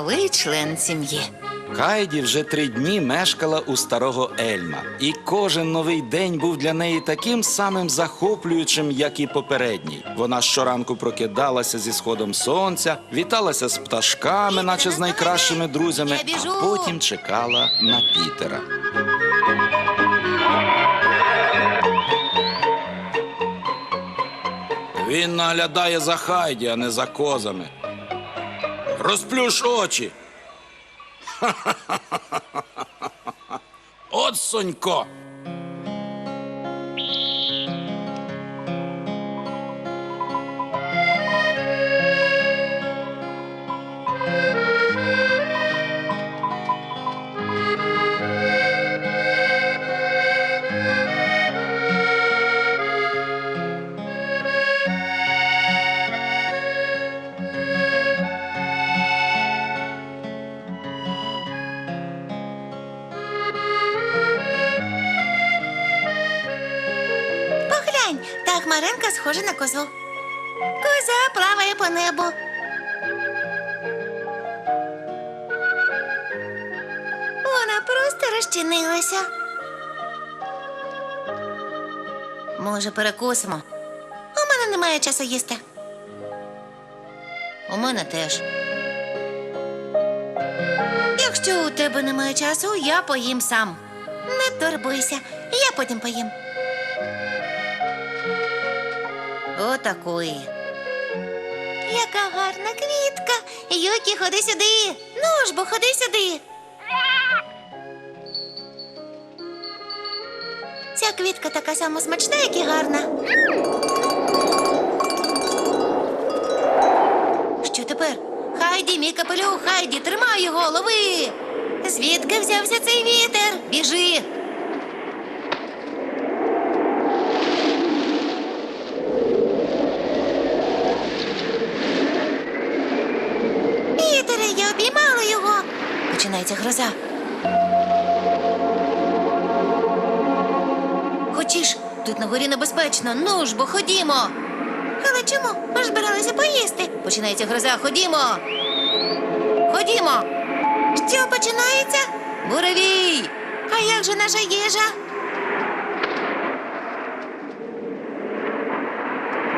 Хайді, новий член сім'ї. Кайді вже три дні мешкала у старого Ельма, і кожен новий день був для неї таким самим захоплюючим, як і попередній. Вона щоранку прокидалася зі сходом сонця, віталася з пташками, наче з найкращими друзями, а потім чекала на Пітера. Він наглядає за Хайді, а не за козами. Розплющ очі. От сонько. Хмаринка схожа на козу. Коза плаває по небу. Вона просто розчинилася. Може, перекусимо? У мене немає часу їсти. У мене теж. Якщо у тебе немає часу, я поїм сам. Не турбуйся, я потім поїм. Отакої. Яка гарна квітка. Юкі, ходи сюди. Ну ж бо ходи сюди. Ця квітка така сама смачна, як і гарна. Що тепер? Хайді, мій капелюх, Хайді, тримай його, лови. Звідки взявся цей вітер? Біжи. Пітере, я обіймала його. Починається гроза. Хочеш, тут на горі небезпечно. Ну ж, бо ходімо. Але чому? Ми ж збиралися поїсти. Починається гроза, ходімо. Ходімо. Що починається? Буревій. А як же наша їжа?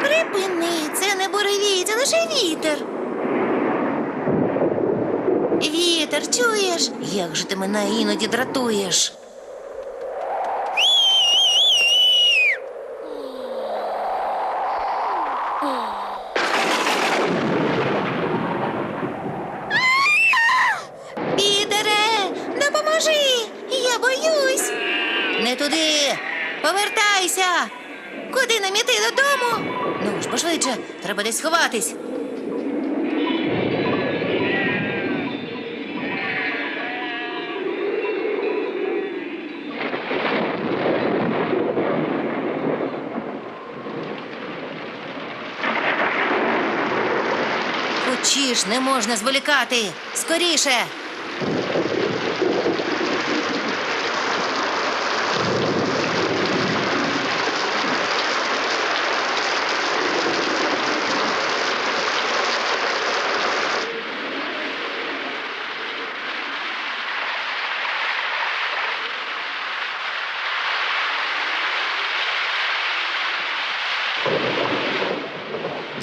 Припини, це не буревій, це лише вітер. Вітер, чуєш? Як же ти мене іноді дратуєш? Пітере, допоможи! Я боюсь. Не туди. Повертайся. Куди нам іти додому? Ну ж, пошвидше, треба десь сховатись. Не можна зволікати. Скоріше.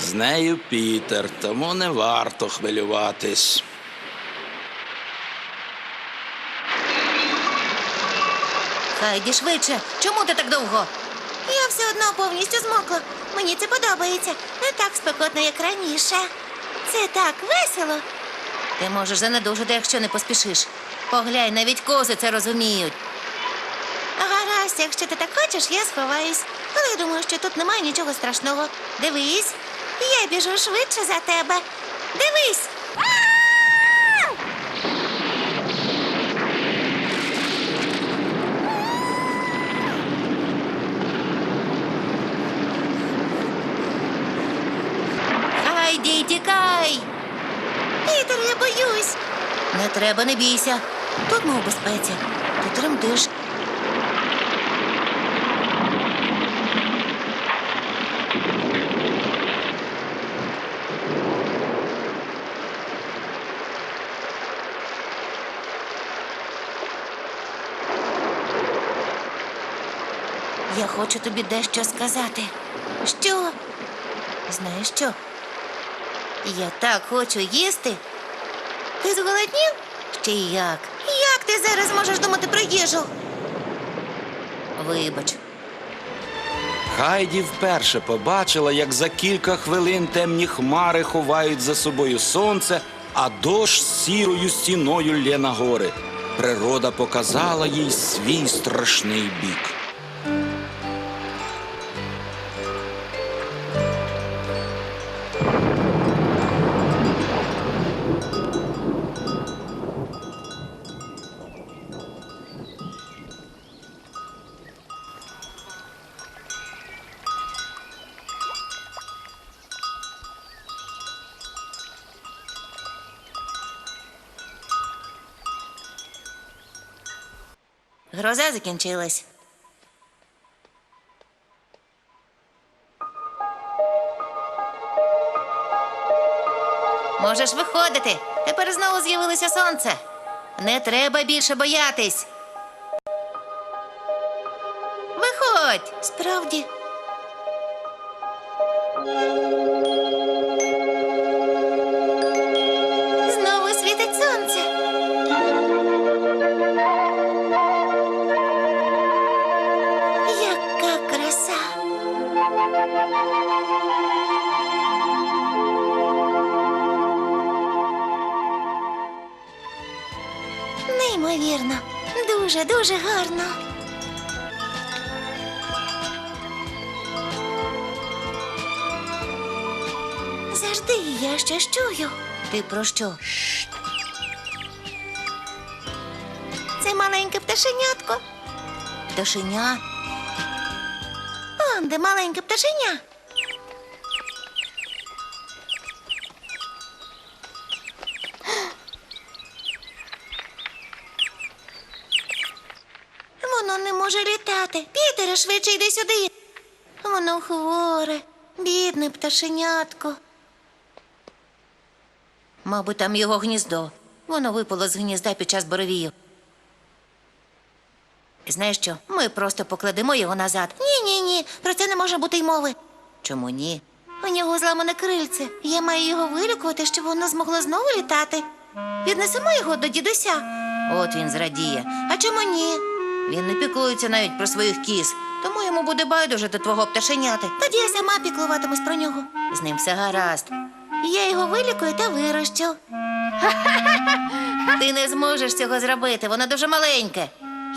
З нею Пітер, тому не варто хвилюватись. Хайді, швидше. Чому ти так довго? Я все одно повністю змокла. Мені це подобається. Не так спекотно, як раніше. Це так весело. Ти можеш занедужити, якщо не поспішиш. Поглянь, навіть кози це розуміють. Гаразд, якщо ти так хочеш, я сховаюсь. Але я думаю, що тут немає нічого страшного. Дивись, я біжу швидше за тебе. Дивись. А! Хайді, тікай! Пітер, я боюсь. Не треба, не бійся. Тут ми у безпеці. Ти тремтиш. Я хочу тобі дещо сказати. Що? Знаєш що? Я так хочу їсти. Ти зголоднів? Ще як? Як ти зараз можеш думати про їжу? Вибач. Хайді вперше побачила, як за кілька хвилин темні хмари ховають за собою сонце, а дощ сірою стіною лє на гори. Природа показала їй свій страшний бік. Гроза закінчилась. Можеш виходити. Тепер знову з'явилося сонце. Не треба більше боятись. Виходь. Справді. Дуже, дуже гарно. Завжди я щось чую. Ти про що? Це маленьке пташенятко. Пташеня? Он, де маленьке пташеня. Може. Пітере, швидше йди сюди. Воно хворе, бідне пташенятко. Мабуть, там його гніздо. Воно випало з гнізда під час боровію. Знаєш що? Ми просто покладемо його назад. Ні, ні, ні. Про це не може бути й мови. Чому ні? У нього зламане крильце. Я маю його вилікувати, щоб воно змогло знову літати. Віднесемо його до дідуся. От він зрадіє. А чому ні? Він не піклується навіть про своїх кіз, тому йому буде байдуже до твого пташеняти. Тоді я сама піклуватимусь про нього. З ним все гаразд. Я його вилікую та вирощу. Ти не зможеш цього зробити, воно дуже маленьке.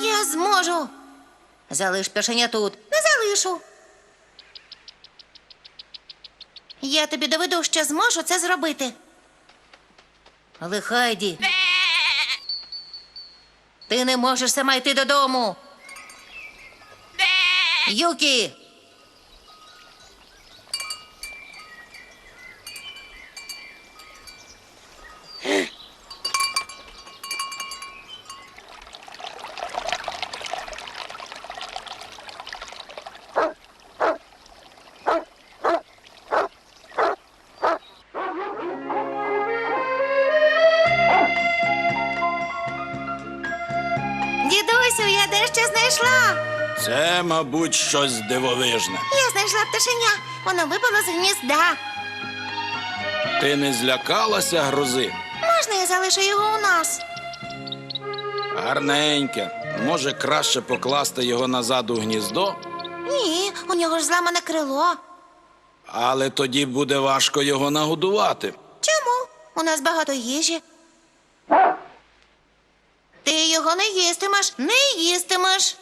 Я зможу. Залиш пташеня тут. Не залишу. Я тобі доведу, що зможу це зробити. Але Хайді. Ти не можеш сама йти додому. Юкі. Це, мабуть, щось дивовижне. Я знайшла пташеня. Воно випало з гнізда. Ти не злякалася грози? Можна я залишу його у нас? Гарненьке. Може, краще покласти його назад у гніздо, Ні, у нього ж зламане крило. але тоді буде важко його нагодувати. Чому? У нас багато їжі. Ти його не їстимеш, не їстимеш.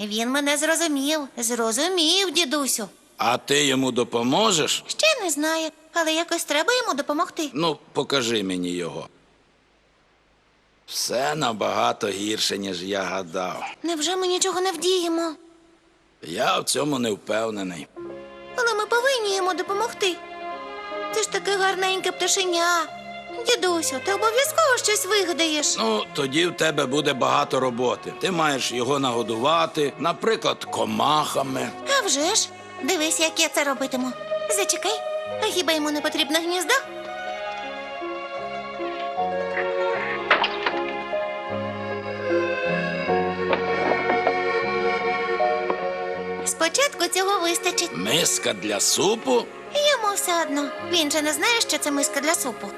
Він мене зрозумів, зрозумів, дідусю. А ти йому допоможеш? Ще не знає, але якось треба йому допомогти. Ну, покажи мені його. Все набагато гірше, ніж я гадав. Невже ми нічого не вдіємо? Я в цьому не впевнений. Але ми повинні йому допомогти. Це ж таке гарненьке пташеня. Дідусю, ти обов'язково щось вигадаєш. Ну, тоді в тебе буде багато роботи. Ти маєш його нагодувати, наприклад, комахами. А вже ж, дивись, як я це робитиму. Зачекай, а хіба йому не потрібне гніздо? швидко цього вистачить. Миска для супу? Йому все одно. Він же не знає, що це миска для супу.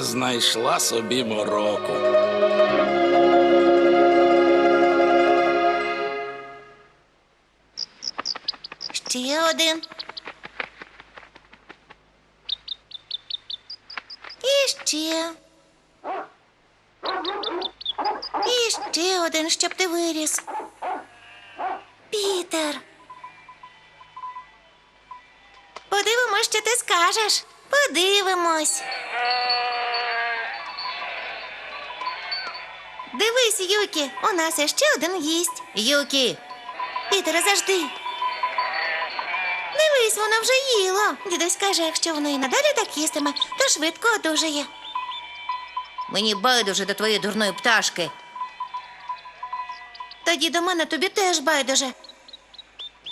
Знайшла собі мороку. Ще один. І ще. І ще один, щоб ти виріс. Пітер. Подивимось, що ти скажеш. Подивимось. Дивись, Юкі, у нас є ще один гість. Юкі. Пітере, завжди. Дивись, вона вже їла. Дідусь каже, якщо воно і надалі так їстиме, то швидко одужає. Мені байдуже до твоєї дурної пташки. Тоді до мене тобі теж байдуже.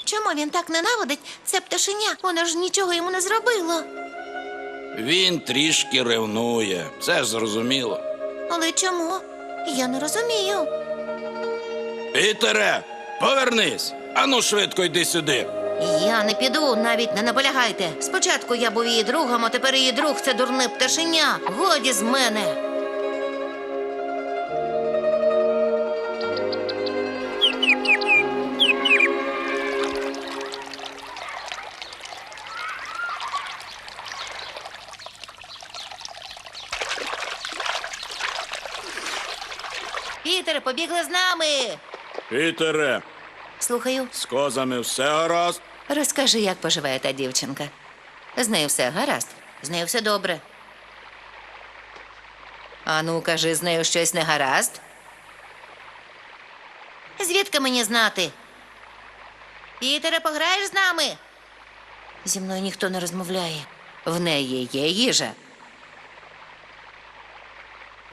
Чому він так ненавидить це пташеня? Воно ж нічого йому не зробило. Він трішки ревнує. Це ж зрозуміло. Але чому? Я не розумію. Пітере, повернись. Ану швидко йди сюди. Я не піду, навіть не наполягайте. Спочатку я був її другом, а тепер її друг це дурне пташеня. Годі з мене. Побігли з нами. Пітере, Слухаю. з козами все гаразд. Розкажи, як поживає та дівчинка. З нею все гаразд, з нею все добре. А ну, кажи, з нею щось не гаразд. Звідки мені знати? Пітере, пограєш з нами? Зі мною ніхто не розмовляє. В неї є їжа.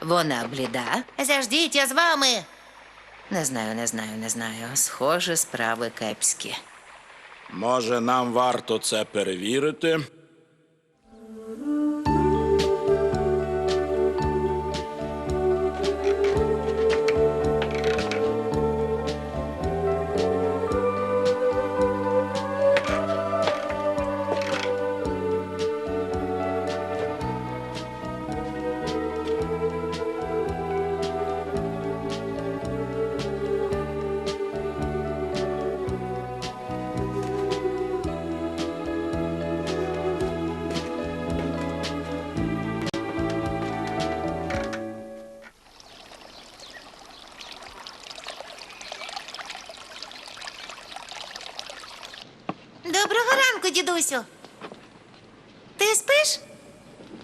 Вона бліда. Заждіть, я з вами. Не знаю, не знаю, не знаю. Схоже, справи кепські. Може, нам варто це перевірити? Ранку. Ти спиш?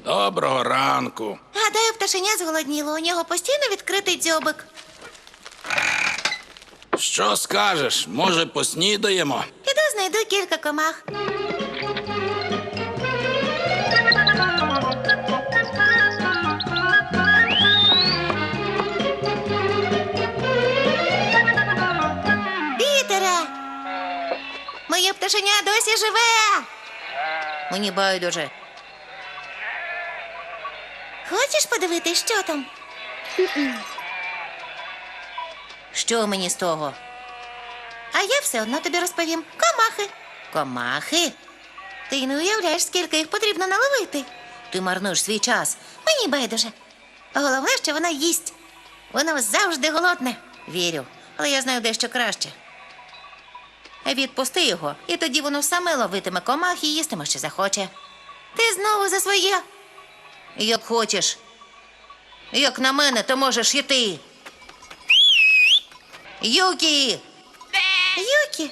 Доброго ранку. Гадаю, пташеня зголодніло. У нього постійно відкритий дзьобик. Що скажеш? Може, поснідаємо? Піду знайду кілька комах. Моє пташеня досі живе. Мені байдуже. Хочеш подивитись, що там? Що мені з того? А я все одно тобі розповім. Комахи. Комахи? Ти не уявляєш, скільки їх потрібно наловити. Ти марнуєш свій час. Мені байдуже. Головне, що вона їсть. Воно завжди голодне. Вірю, але я знаю дещо краще. Відпусти його, і тоді воно саме ловитиме комах і їстиме, що захоче. Ти знову за своє. Як хочеш. Як на мене, то можеш і ти. Юкі! Юкі.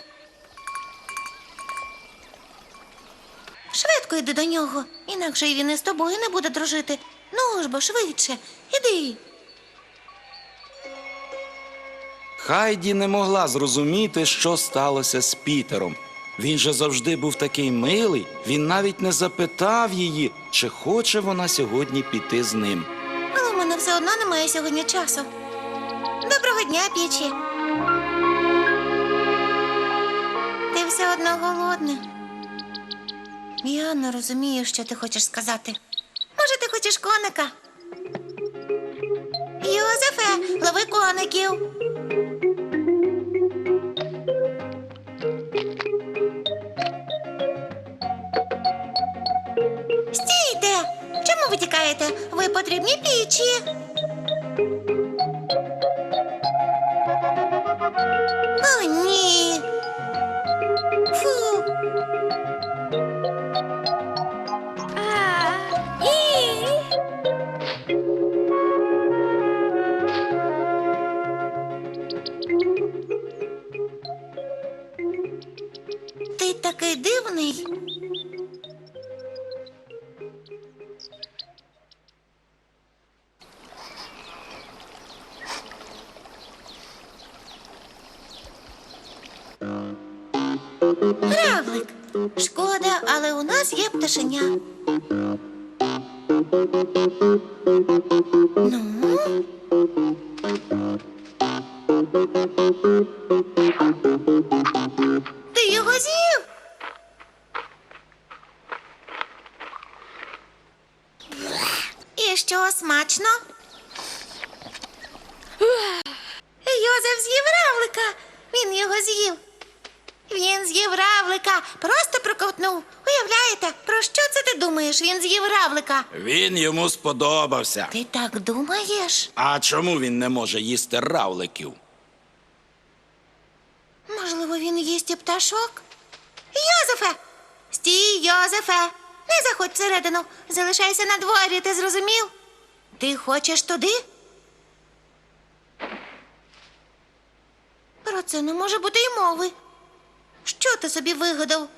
Швидко йди до нього, інакше він із тобою не буде дружити. Ну ж бо швидше, іди. Хайді не могла зрозуміти, що сталося з Пітером. Він же завжди був такий милий, він навіть не запитав її, чи хоче вона сьогодні піти з ним. Але в мене все одно немає сьогодні часу. Доброго дня, пічі. Ти все одно голодний. Я не розумію, що ти хочеш сказати. Може, ти хочеш коника? Йозефе, лови коників. Стійте! Чому ви тікаєте? Ви потрібні пічі. Равлик. Шкода, але у нас є пташеня. Ну. Ти його з'їв? І що смачно? Йозеф з'їв равлика. Він його з'їв. Він з'їв равлика, просто проковтнув. Уявляєте, про що це ти думаєш? Він з'їв равлика. Він йому сподобався. Ти так думаєш? А чому він не може їсти равликів? Можливо, він їсть і пташок? Йозефе! Стій, Йозефе! Не заходь всередину. Залишайся на дворі, ти зрозумів? Ти хочеш туди? Про це не може бути й мови. Що ти собі вигадав?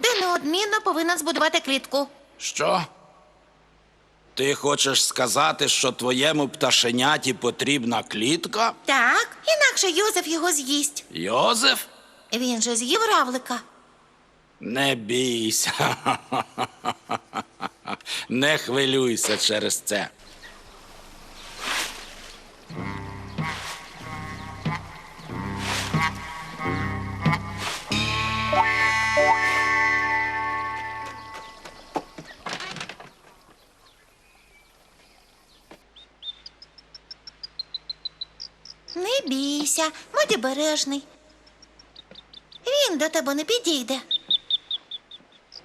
Ти неодмінно повинен збудувати клітку. Що? Ти хочеш сказати, що твоєму пташеняті потрібна клітка? Так, інакше Йозеф його з'їсть. Йозеф? Він же з'їв равлика. Не бійся. Не хвилюйся через це. Бійся, будь обережний. Він до тебе не підійде.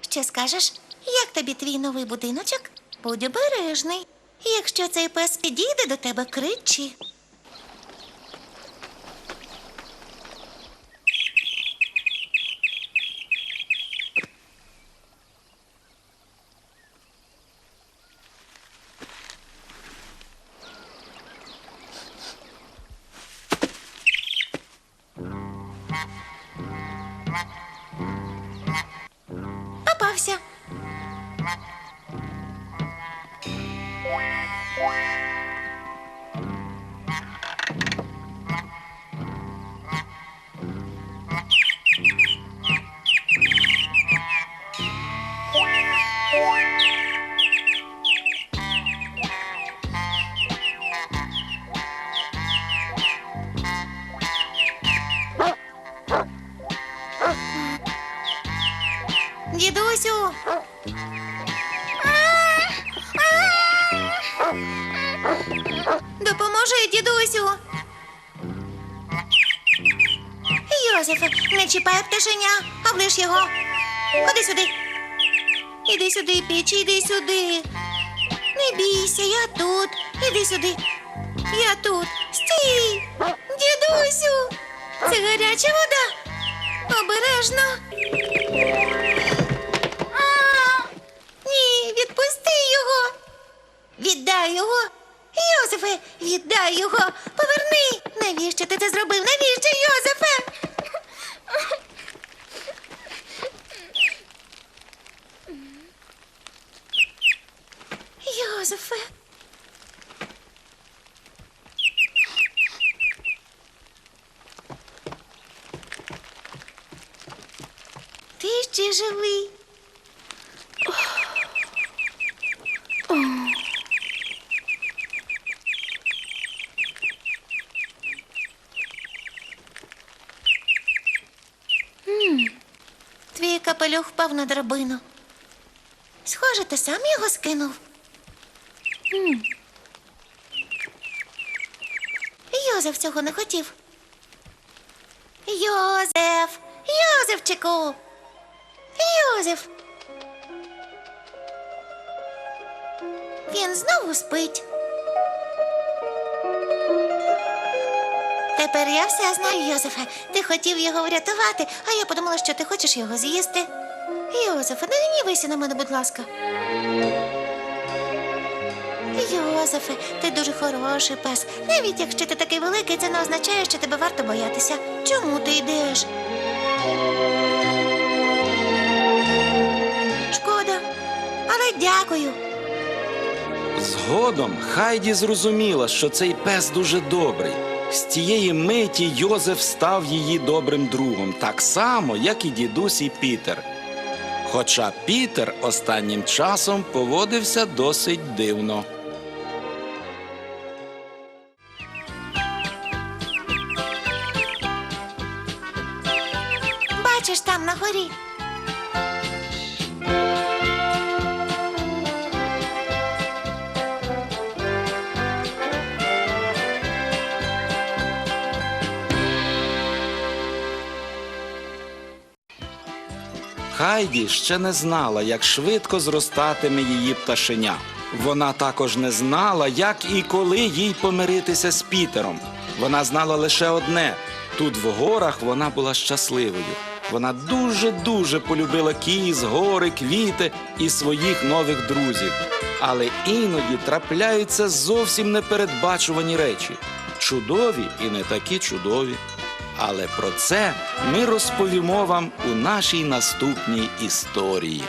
Що скажеш? Як тобі твій новий будиночок? Будь обережний. Якщо цей пес підійде до тебе, кричи. Дідусю. Йозефе, не чіпай пташеня, облиш його. Ходи сюди. Іди сюди, пічі, іди сюди. Не бійся, я тут. Іди сюди. Я тут. Стій. Дідусю. Це гаряча вода. Обережно. Ні, відпусти його. Віддай його. Йозефе, віддай його. Поверни. Навіщо ти це зробив? Навіщо, Йозефе? Йозефе. Ти ще живий. Твій капелюх впав на драбину. Схоже, ти сам його скинув. Йозеф цього не хотів. Йозеф! Йозефчику! Йозеф! Він знову спить. Тепер я все знаю, Йозефе. Ти хотів його врятувати, а я подумала, що ти хочеш його з'їсти. Йозефе, не гнівайся на мене, будь ласка. Йозефе, ти дуже хороший пес. Навіть якщо ти такий великий, це не означає, що тебе варто боятися. Чому ти йдеш? Шкода, але дякую. Згодом Хайді зрозуміла, що цей пес дуже добрий. З тієї миті Йозеф став її добрим другом, так само, як і дідусь і Пітер. Хоча Пітер останнім часом поводився досить дивно. Бачиш там на горі. Хайді ще не знала, як швидко зростатиме її пташеня. Вона також не знала, як і коли їй помиритися з Пітером. Вона знала лише одне: тут в горах вона була щасливою. Вона дуже-дуже полюбила кіз, гори, квіти і своїх нових друзів. Але іноді трапляються зовсім непередбачувані речі. Чудові і не такі чудові. Але про це ми розповімо вам у нашій наступній історії.